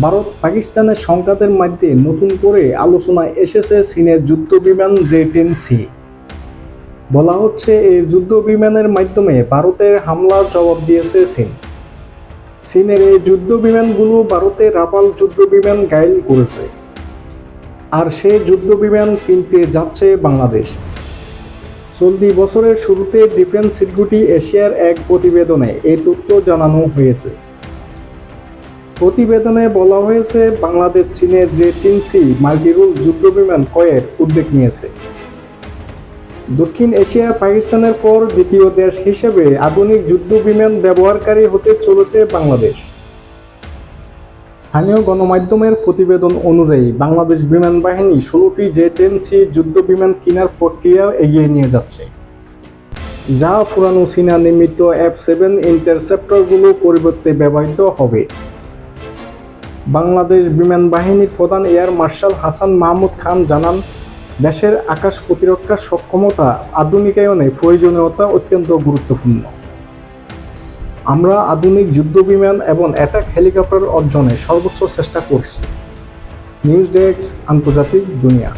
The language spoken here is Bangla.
ভারত পাকিস্তানের সংঘাতের মধ্যে নতুন করে আলোচনায় এসেছে চীনের যুদ্ধ বিমান জে টেন সি বলা হচ্ছে, এই যুদ্ধ বিমানের মাধ্যমে ভারতের হামলার জবাব দিয়েছে চীন। চীনের এই যুদ্ধ বিমানগুলো ভারতের রাফাল যুদ্ধ বিমান গাইল করেছে। আর সেই যুদ্ধ বিমান কিনতে যাচ্ছে বাংলাদেশ। চলতি বছরের শুরুতে ডিফেন্স সিকিউরিটি এশিয়ার এক প্রতিবেদনে এই তথ্য জানানো হয়েছে। প্রতিবেদনে বলা হয়েছে, বাংলাদেশ, চীনের যে তিনসি মাল্টিরুল যুদ্ধ বিমান ক্রয়ের উদ্যোগ নিয়েছে। দক্ষিণ এশিয়া পাকিস্তানের পর দ্বিতীয় দেশ হিসেবে আধুনিক যুদ্ধ বিমান ব্যবহারকারী হতে চলেছে বাংলাদেশ। স্থানীয় গণমাধ্যমের প্রতিবেদন অনুযায়ী, বাংলাদেশ বিমান বাহিনী ষোলোটি জে টেন সি যুদ্ধ বিমান কেনার প্রক্রিয়া এগিয়ে নিয়ে যাচ্ছে, যা পুরানো চীনা নির্মিত এফ সেভেন ইন্টারসেপ্টরগুলো পরিবর্তে ব্যবহৃত হবে। বাংলাদেশ বিমান বাহিনীর প্রধান এয়ার মার্শাল হাসান মাহমুদ খান জানান, দেশের আকাশ প্রতিরক্ষার সক্ষমতা আধুনিকায়নে প্রয়োজনীয়তা অত্যন্ত গুরুত্বপূর্ণ। আমরা আধুনিক যুদ্ধ বিমান এবং অ্যাটাক হেলিকপ্টার অর্জনে সর্বোচ্চ চেষ্টা করছি। নিউজ ডেস্ক, আন্তর্জাতিক দুনিয়া।